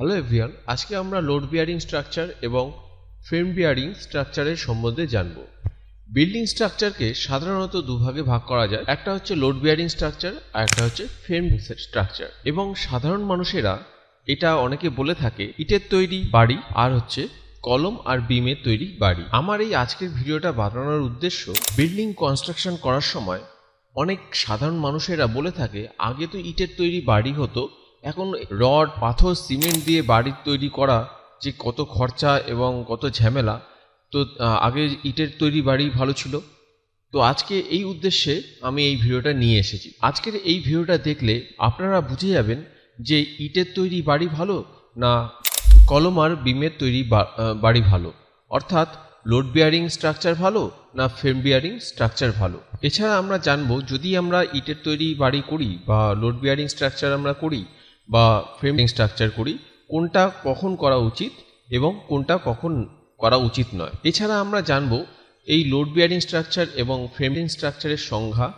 Hello everyone, আজকে আমরা load bearing structure এবং ফ্রেম বিয়ারিং স্ট্রাকচারের সম্বন্ধে জানব। বিল্ডিং স্ট্রাকচারকে সাধারণত দুভাগে ভাগ করা যায়। একটা হচ্ছে লোড বিয়ারিং স্ট্রাকচার, আর একটা হচ্ছে ফ্রেম স্ট্রাকচার। এবং সাধারণ মানুষেরা এটা অনেকে বলে থাকে, ইটের তৈরি বাড়ি, আর হচ্ছে কলম আর বিমের তৈরি বাড়ি। আমার এই আজকের ভিডিওটা বানানোর উদ্দেশ্য, বিল্ডিং কনস্ট্রাকশন করার সময় অনেক সাধারণ মানুষেরা বলে থাকে, আগে তো ইটের তৈরি বাড়ি হতো এখন রড, পাথর, সিমেন্ট দিয়ে বাড়ি তৈরি করা যে কত খরচা এবং কত ঝামেলা, তো আগে ইটের তৈরি বাড়ি ভালো ছিল। তো আজকে এই উদ্দেশ্যে আমি এই ভিডিওটা নিয়ে এসেছি। আজকের এই ভিডিওটা দেখলে আপনারা বুঝে যাবেন যে ইটের তৈরি বাড়ি ভালো না কলম আর বিমের তৈরি বাড়ি ভালো। অর্থাৎ লোড বিয়ারিং স্ট্রাকচার ভালো না ফ্রেম বিয়ারিং স্ট্রাকচার ভালো। এছাড়া আমরা জানব যদি আমরা ইটের তৈরি বাড়ি করি বা লোড বিয়ারিং স্ট্রাকচার আমরা করি বা ফ্রেমিং স্ট্রাকচার করি, কোনটা কখন করা উচিত এবং কোনটা কখন করা উচিত নয়। এছাড়া আমরা জানব এই লোড বিয়ারিং স্ট্রাকচার এবং ফ্রেমিং স্ট্রাকচারের সংজ্ঞা,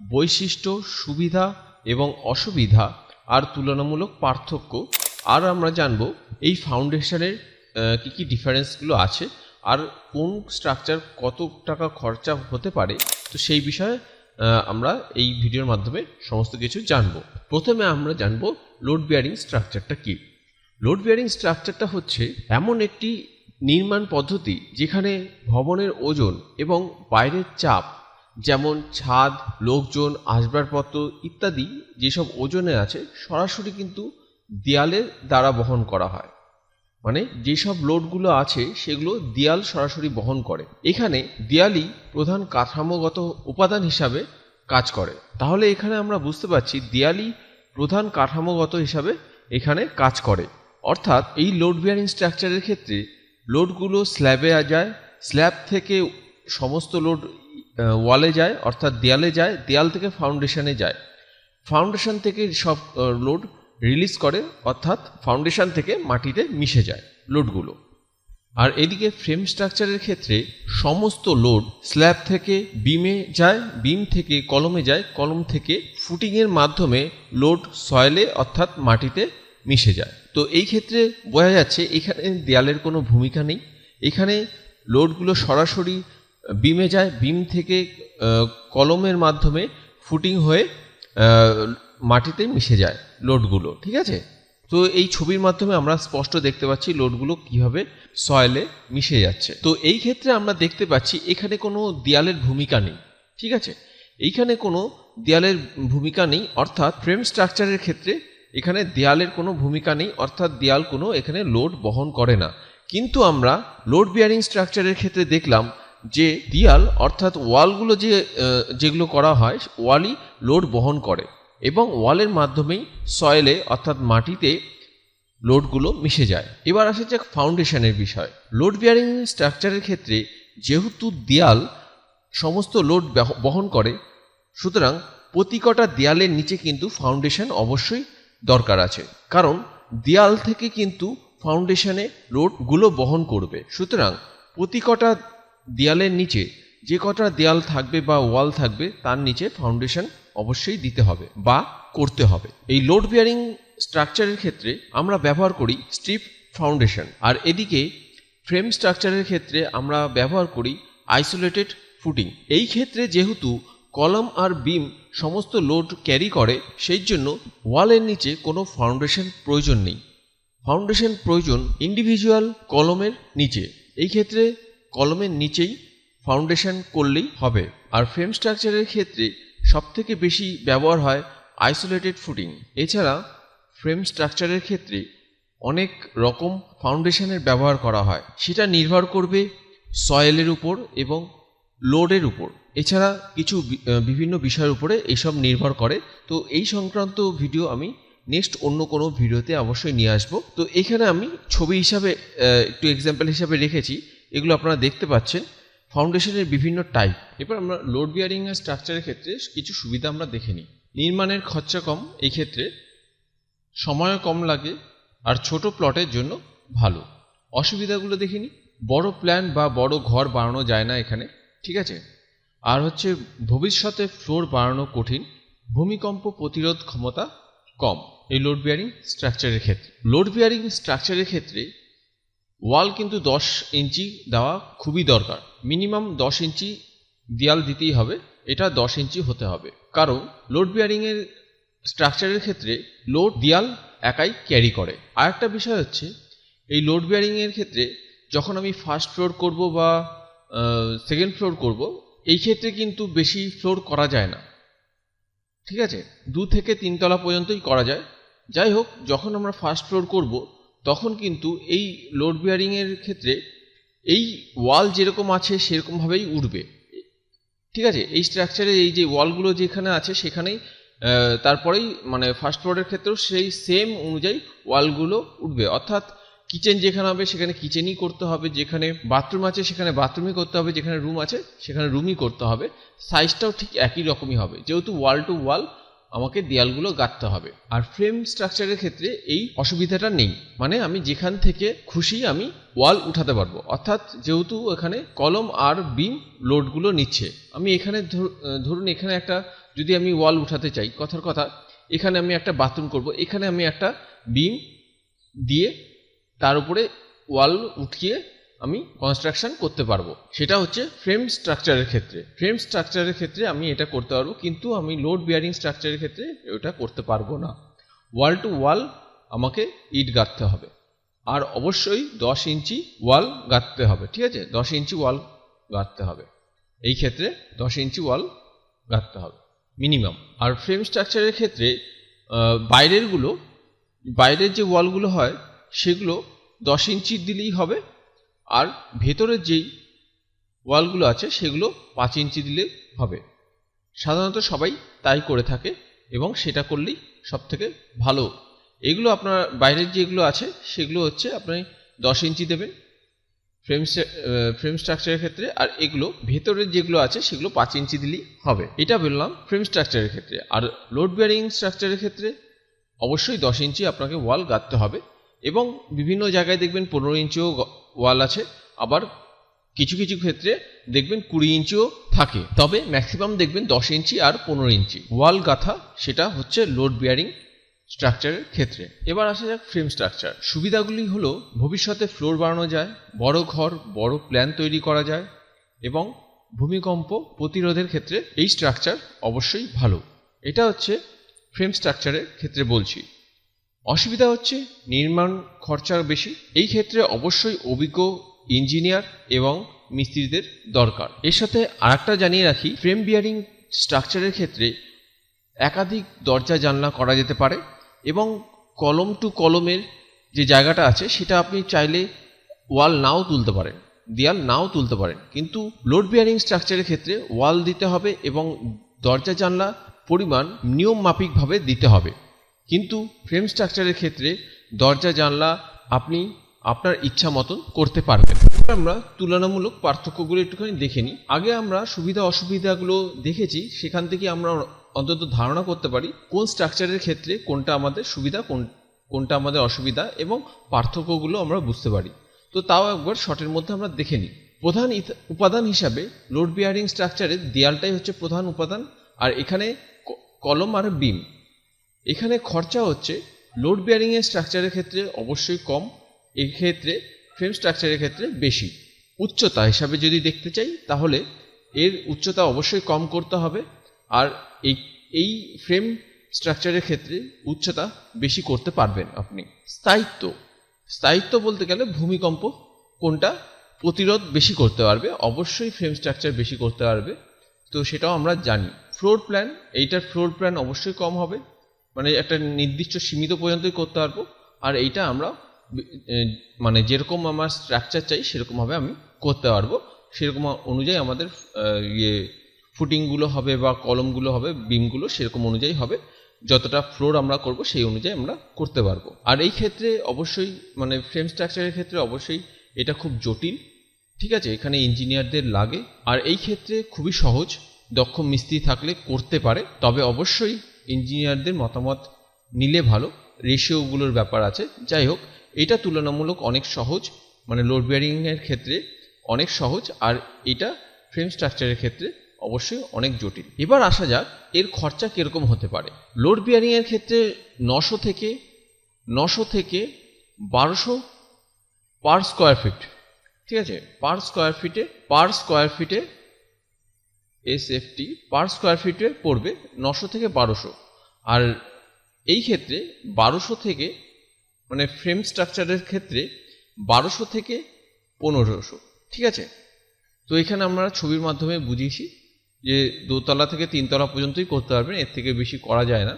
বৈশিষ্ট্য, সুবিধা এবং অসুবিধা আর তুলনামূলক পার্থক্য। আর আমরা জানব এই ফাউন্ডেশনের কী কী ডিফারেন্সগুলো আছে আর কোন স্ট্রাকচার কত টাকা খরচা হতে পারে। তো সেই বিষয়ে আমরা এই ভিডিওর মাধ্যমে সমস্ত কিছু জানব। প্রথমে আমরা জানব লোড বিয়ারিং স্ট্রাকচারটা কি। লোড বিয়ারিং স্ট্রাকচারটা হচ্ছে এমন একটি নির্মাণ পদ্ধতি যেখানে ভবনের ওজন এবং বাইরের চাপ, যেমন ছাদ, লোকজন, আসবাবপত্র ইত্যাদি যেসব ওজনে আছে সরাসরি কিন্তু দেয়ালের দ্বারা বহন করা হয়। মানে যেসব লোডগুলো আছে সেগুলো দেয়াল সরাসরি বহন করে। এখানে দেয়ালই প্রধান কাঠামোগত উপাদান হিসাবে কাজ করে। তাহলে এখানে আমরা বুঝতে পারছি দেয়ালই প্রধান কাঠামোগত হিসাবে এখানে কাজ করে। অর্থাৎ এই লোড বিয়ারিং স্ট্রাকচারের ক্ষেত্রে লোডগুলো স্ল্যাবে যায় স্ল্যাব থেকে সমস্ত লোড ওয়ালে যায়, অর্থাৎ দেয়ালে যায়, দেয়াল থেকে ফাউন্ডেশনে যায়। ফাউন্ডেশন থেকে সব লোড রিলিজ করে, অর্থাৎ ফাউন্ডেশন থেকে মাটিতে মিশে যায় লোডগুলো। আর এদিকে ফ্রেম স্ট্রাকচারের ক্ষেত্রে সমস্ত লোড স্ল্যাব থেকে বিমে যায় বিম থেকে কলমে যায়, কলম থেকে ফুটিংয়ের মাধ্যমে লোড সয়েলে অর্থাৎ মাটিতে মিশে যায়। তো এই ক্ষেত্রে বোঝা যাচ্ছে এখানে দেয়ালের কোনো ভূমিকা নেই। এখানে লোডগুলো সরাসরি বিমে যায় বিম থেকে কলমের মাধ্যমে ফুটিং হয়ে মাটিতে মিশে যায় লোডগুলো, ঠিক আছে? তো এই ছবির মাধ্যমে আমরা স্পষ্ট দেখতে পাচ্ছি লোডগুলো কীভাবে সয়েলে মিশে যাচ্ছে। তো এই ক্ষেত্রে আমরা দেখতে পাচ্ছি এখানে কোনো দেয়ালের ভূমিকা নেই, ঠিক আছে? এইখানে কোনো দেয়ালের ভূমিকা নেই, অর্থাৎ ফ্রেম স্ট্রাকচারের ক্ষেত্রে এখানে দেয়ালের কোনো ভূমিকা নেই, অর্থাৎ দেয়াল কোনো এখানে লোড বহন করে না। কিন্তু আমরা লোড বিয়ারিং স্ট্রাকচারের ক্ষেত্রে দেখলাম যে দেয়াল, অর্থাৎ ওয়ালগুলো যে যেগুলো করা হয়, ওয়ালই লোড বহন করে। এবং ওয়ালের মাধ্যমেই সয়েলে, অর্থাৎ মাটিতে, লোডগুলো মিশে যায়। এবার আসা যাক ফাউন্ডেশনের বিষয়। লোড বিয়ারিং স্ট্রাকচারের ক্ষেত্রে যেহেতু দেয়াল সমস্ত লোড বহন করে, সুতরাং প্রতি কটা দেয়ালের নিচে কিন্তু ফাউন্ডেশন অবশ্যই দরকার আছে। কারণ দেয়াল থেকে কিন্তু ফাউন্ডেশনে লোডগুলো বহন করবে। সুতরাং প্রতি কটা দেয়ালের নিচে যে কটা দেয়াল থাকবে বা ওয়াল থাকবে, তার নিচে ফাউন্ডেশন অবশ্যই দিতে হবে বা করতে হবে। এই লোড বিয়ারিং স্ট্রাকচারের ক্ষেত্রে আমরা ব্যবহার করি স্ট্রিপ ফাউন্ডেশন আর এদিকে ফ্রেম স্ট্রাকচারের ক্ষেত্রে আমরা ব্যবহার করি আইসোলেটেড ফুটিং এই ক্ষেত্রে যেহেতু কলম আর বিম সমস্ত লোড ক্যারি করে, সেই জন্য ওয়ালের নিচে কোনো ফাউন্ডেশন প্রয়োজন নেই। ফাউন্ডেশন প্রয়োজন ইন্ডিভিজুয়াল কলমের নিচে। এই ক্ষেত্রে কলমের নিচেই ফাউন্ডেশন করলেই হবে। আর ফ্রেম স্ট্রাকচারের ক্ষেত্রে সবথেকে বেশি ব্যবহার হয় আইসোলেটেড ফুটিং এছাড়া ফ্রেম স্ট্রাকচারের ক্ষেত্রে অনেক রকম ফাউন্ডেশনের ব্যবহার করা হয়। সেটা নির্ভর করবে সয়েলের উপর এবং লোডের উপর। এছাড়া কিছু বিভিন্ন বিষয়ের উপরে এসব নির্ভর করে। তো এই সংক্রান্ত ভিডিও আমি নেক্সট অন্য কোনো ভিডিওতে অবশ্যই নিয়ে আসব। তো এখানে আমি ছবি হিসাবে একটু এক্সাম্পল হিসাবে রেখেছি। এগুলো আপনারা দেখতে পাচ্ছেন। ফাউন্ডেশনের বিভিন্ন টাইপ। এবার আমরা লোড বিয়ারিং আর স্ট্রাকচারের ক্ষেত্রে কিছু সুবিধা আমরা দেখে নিই। নির্মাণের খরচা কম, এই ক্ষেত্রে সময়ও কম লাগে আর ছোট প্লটের জন্য ভালো। অসুবিধাগুলো দেখে নিই। বড় প্ল্যান বা বড় ঘর বানানো যায় না এখানে, ঠিক আছে? আর হচ্ছে ভবিষ্যতে ফ্লোর বানানো কঠিন, ভূমিকম্প প্রতিরোধ ক্ষমতা কম, এই লোড বিয়ারিং স্ট্রাকচারের ক্ষেত্রে। লোড বিয়ারিং স্ট্রাকচারের ক্ষেত্রে ওয়াল কিন্তু দশ ইঞ্চি দেওয়া খুবই দরকার। মিনিমাম দশ ইঞ্চি দেয়াল দিতেই হবে, এটা দশ ইঞ্চি হতে হবে। কারণ লোড বিয়ারিংয়ের স্ট্রাকচারের ক্ষেত্রে লোড দেয়াল একাই ক্যারি করে। আর একটা বিষয় হচ্ছে, এই লোড বিয়ারিংয়ের ক্ষেত্রে যখন আমি ফার্স্ট ফ্লোর করব বা সেকেন্ড ফ্লোর করব, এই ক্ষেত্রে কিন্তু বেশি ফ্লোর করা যায় না। ঠিক আছে? দু থেকে তিনতলা পর্যন্তই করা যায়। যাই হোক, যখন আমরা ফার্স্ট ফ্লোর করব তখন কিন্তু এই লোড বিয়ারিংয়ের ক্ষেত্রে এই ওয়াল যেরকম আছে সেরকমভাবেই উঠবে ঠিক আছে? এই স্ট্রাকচারে এই যে ওয়ালগুলো যেখানে আছে সেখানেই তারপরেই মানে ফার্স্ট ফ্লোরের ক্ষেত্রেও সেই সেম অনুযায়ী ওয়ালগুলো উঠবে অর্থাৎ কিচেন যেখানে হবে সেখানে কিচেনই করতে হবে, যেখানে বাথরুম আছে সেখানে বাথরুমই করতে হবে, যেখানে রুম আছে সেখানে রুমই করতে হবে। সাইজটাও ঠিক একই রকমই হবে। যেহেতু ওয়াল টু ওয়াল আমাকে দেয়ালগুলো গাঁথতে হবে। আর ফ্রেম স্ট্রাকচারের ক্ষেত্রে এই অসুবিধাটা নেই। মানে আমি যেখান থেকে খুশি আমি ওয়াল উঠাতে পারব। অর্থাৎ যেহেতু এখানে কলম আর বিম লোডগুলো নিচ্ছে। আমি এখানে ধর- ধরুন এখানে একটা যদি আমি ওয়াল উঠাতে চাই, কথার কথা, এখানে আমি একটা বাথরুম করব। এখানে আমি একটা বিম দিয়ে তার উপরে ওয়াল উঠিয়ে আমি কনস্ট্রাকশন করতে পারব। সেটা হচ্ছে ফ্রেম স্ট্রাকচারের ক্ষেত্রে। ফ্রেম স্ট্রাকচারের ক্ষেত্রে আমি এটা করতে পারব, কিন্তু আমি লোড বিয়ারিং স্ট্রাকচারের ক্ষেত্রে ওটা করতে পারব না। ওয়াল টু ওয়াল আমাকে ইট গাঁথতে হবে। আর অবশ্যই দশ ইঞ্চি ওয়াল গাঁথতে হবে, ঠিক আছে? দশ ইঞ্চি ওয়াল গাঁথতে হবে। এই ক্ষেত্রে দশ ইঞ্চি ওয়াল গাঁথতে হবে মিনিমাম আর ফ্রেম স্ট্রাকচারের ক্ষেত্রে বাইরেরগুলো বাইরের যে ওয়ালগুলো হয়, সেগুলো দশ ইঞ্চি দিলেই হবে। আর ভেতরের যেই ওয়ালগুলো আছে সেগুলো পাঁচ ইঞ্চি দিলে হবে। সাধারণত সবাই তাই করে থাকে এবং সেটা করলেই সব থেকে ভালো। এগুলো আপনার বাইরের যেগুলো আছে সেগুলো হচ্ছে আপনি দশ ইঞ্চি দেবেন ফ্রেম ফ্রেম স্ট্রাকচারের ক্ষেত্রে আর এগুলো ভেতরের যেগুলো আছে সেগুলো পাঁচ ইঞ্চি দিলেই হবে। এটা বললাম ফ্রেম স্ট্রাকচারের ক্ষেত্রে। আর লোড বিয়ারিং স্ট্রাকচারের ক্ষেত্রে অবশ্যই দশ ইঞ্চি আপনাকে ওয়াল গাঁথতে হবে। এবং বিভিন্ন জায়গায় দেখবেন পনেরো ইঞ্চিও ওয়াল আছে, আবার কিছু কিছু ক্ষেত্রে দেখবেন কুড়ি ইঞ্চিও থাকে। তবে ম্যাক্সিমাম দেখবেন দশ ইঞ্চি আর পনেরো ইঞ্চি। ওয়াল গাঁথা, সেটা হচ্ছে লোড বিয়ারিং স্ট্রাকচারের ক্ষেত্রে। এবার আসা যাক ফ্রেম স্ট্রাকচার সুবিধাগুলি হলো, ভবিষ্যতে ফ্লোর বাড়ানো যায়, বড় ঘর, বড় প্ল্যান তৈরি করা যায় এবং ভূমিকম্প প্রতিরোধের ক্ষেত্রে এই স্ট্রাকচার অবশ্যই ভালো। এটা হচ্ছে ফ্রেম স্ট্রাকচারের ক্ষেত্রে বলছি। অসুবিধা হচ্ছে নির্মাণ খরচা বেশি। এই ক্ষেত্রে অবশ্যই অভিজ্ঞ ইঞ্জিনিয়ার এবং মিস্ত্রিদের দরকার। এর সাথে আরেকটা জানিয়ে রাখি, ফ্রেম বিয়ারিং স্ট্রাকচারের ক্ষেত্রে একাধিক দরজা জানলা করা যেতে পারে এবং কলম টু কলমের যে জায়গাটা আছে, সেটা আপনি চাইলে ওয়াল নাও তুলতে পারেন, দেয়াল নাও তুলতে পারেন। কিন্তু লোড বিয়ারিং স্ট্রাকচারের ক্ষেত্রে ওয়াল দিতে হবে এবং দরজা জানলা পরিমাণ নিয়ম মাফিকভাবে দিতে হবে। কিন্তু ফ্রেম স্ট্রাকচারের ক্ষেত্রে দরজা, জানলা আপনি আপনার ইচ্ছা মতন করতে পারবেন। আমরা তুলনামূলক পার্থক্যগুলো একটুখানি দেখে নিই। আগে আমরা সুবিধা, অসুবিধাগুলো দেখেছি, সেখান থেকে আমরা অন্তত ধারণা করতে পারি কোন স্ট্রাকচারের ক্ষেত্রে কোনটা আমাদের সুবিধা, কোন, কোনটা আমাদের অসুবিধা এবং পার্থক্যগুলো আমরা বুঝতে পারি। তো তাও একবার শর্টের মধ্যে আমরা দেখে নিই। প্রধান উপাদান হিসাবে লোড বিয়ারিং স্ট্রাকচারের দেয়ালটাই হচ্ছে প্রধান উপাদান, আর এখানে কলম আর বিম। এখানে খরচা হচ্ছে লোড বিয়ারিং এর স্ট্রাকচারের ক্ষেত্রে অবশ্যই কম, এক্ষেত্রে ফ্রেম স্ট্রাকচারের ক্ষেত্রে বেশি। উচ্চতা হিসাবে যদি দেখতে চাই, তাহলে এর উচ্চতা অবশ্যই কম করতে হবে, আর এই এই ফ্রেম স্ট্রাকচারের ক্ষেত্রে উচ্চতা বেশি করতে পারবেন আপনি। স্থায়িত্ব। স্থায়িত্ব বলতে গেলে ভূমিকম্প, কোনটা প্রতিরোধ বেশি করতে পারবে, অবশ্যই ফ্রেম স্ট্রাকচার বেশি করতে পারবে। তো সেটাও আমরা জানি। ফ্লোর প্ল্যান এইটার ফ্লোর প্ল্যান অবশ্যই কম হবে। মানে একটা নির্দিষ্ট সীমিত পর্যন্তই করতে পারব। আর এইটা আমরা মানে যেরকম আমার স্ট্রাকচার চাই, সেরকমভাবে আমি করতে পারব। সেরকম অনুযায়ী আমাদের ইয়ে ফুটিংগুলো হবে বা কলমগুলো হবে, বিমগুলো সেরকম অনুযায়ী হবে। যতটা ফ্লোর আমরা করব, সেই অনুযায়ী আমরা করতে পারব। আর এই ক্ষেত্রে অবশ্যই মানে ফ্রেম স্ট্রাকচারের ক্ষেত্রে অবশ্যই এটা খুব জটিল। ঠিক আছে, এখানে ইঞ্জিনিয়ারদের লাগে। আর এই ক্ষেত্রে খুবই সহজ, দক্ষ মিস্ত্রি থাকলে করতে পারে। তবে অবশ্যই ইঞ্জিনিয়ারদের মতামত নিলে ভালো রেশিওগুলোর ব্যাপার আছে। যাই হোক, এটা তুলনামূলক অনেক সহজ মানে লোড বিয়ারিংয়ের ক্ষেত্রে অনেক সহজ, আর এটা ফ্রেম স্ট্রাকচারের ক্ষেত্রে অবশ্যই অনেক জটিল। এবার আসা যাক, এর খরচা কীরকম হতে পারে? লোড বিয়ারিং এর ক্ষেত্রে নশো থেকে নশো থেকে বারোশো পার স্কোয়ার ফিট ঠিক আছে? পার স্কোয়ার ফিটে পার স্কোয়ার ফিটে এসএফটি পার স্কোয়ার ফিটে পড়বে নশো থেকে বারোশো। আর এই ক্ষেত্রে বারোশো থেকে মানে ফ্রেম স্ট্রাকচারের ক্ষেত্রে বারোশো থেকে পনেরোশো। ঠিক আছে? তো এখানে আমরা ছবির মাধ্যমে বুঝিয়েছি যে দোতলা থেকে তিনতলা পর্যন্তই করতে পারবেন, এর থেকে বেশি করা যায় না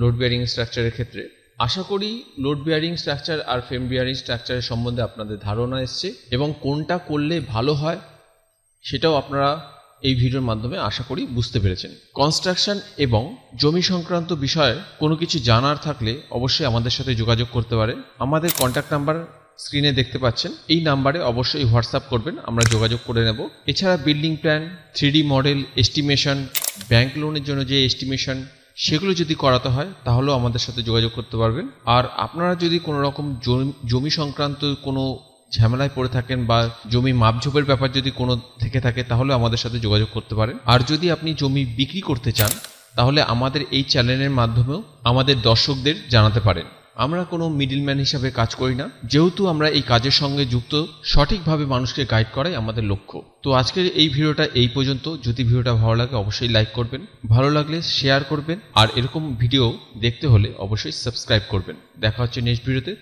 লোড বিয়ারিং স্ট্রাকচারের ক্ষেত্রে। আশা করি লোড বিয়ারিং স্ট্রাকচার আর ফ্রেম বিয়ারিং স্ট্রাকচারের সম্বন্ধে আপনাদের ধারণা এসছে এবং কোনটা করলে ভালো হয় সেটাও আপনারা এই ভিডিওর মাধ্যমে আশা করি বুঝতে পেরেছেন। কনস্ট্রাকশন এবং জমি সংক্রান্ত বিষয়ে কোনো কিছু জানার থাকলে অবশ্যই আমাদের সাথে যোগাযোগ করতে পারেন। আমাদের কন্ট্যাক্ট নাম্বার স্ক্রিনে দেখতে পাচ্ছেন। এই নাম্বারে অবশ্যই হোয়াটসঅ্যাপ করবেন, আমরা যোগাযোগ করে নেব। এছাড়া building plan three model estimation bank লোনের জন্য যে এস্টিমেশন সেগুলো যদি করাতে হয়, তাহলেও আমাদের সাথে যোগাযোগ করতে পারবেন। আর আপনারা যদি কোনো রকম জমি সংক্রান্ত কোনো ঝামেলায় পড়ে থাকেন বা জমি মাপঝোপের ব্যাপার যদি কোনো থেকে থাকে, তাহলে আমাদের সাথে যোগাযোগ করতে পারেন। আর যদি আপনি জমি বিক্রি করতে চান, তাহলে আমাদের এই চ্যানেলের মাধ্যমেও আমাদের দর্শকদের জানাতে পারেন। আমরা কোনো মিডিলম্যান হিসাবে কাজ করি না। যেহেতু আমরা এই কাজের সঙ্গে যুক্ত, সঠিকভাবে মানুষকে গাইড করাই আমাদের লক্ষ্য। তো আজকের এই ভিডিওটা এই পর্যন্ত। যদি ভিডিওটা ভালো লাগে, অবশ্যই লাইক করবেন। ভালো লাগলে শেয়ার করবেন। আর এরকম ভিডিও দেখতে হলে অবশ্যই সাবস্ক্রাইব করবেন। দেখা হচ্ছে নেক্সট ভিডিওতে।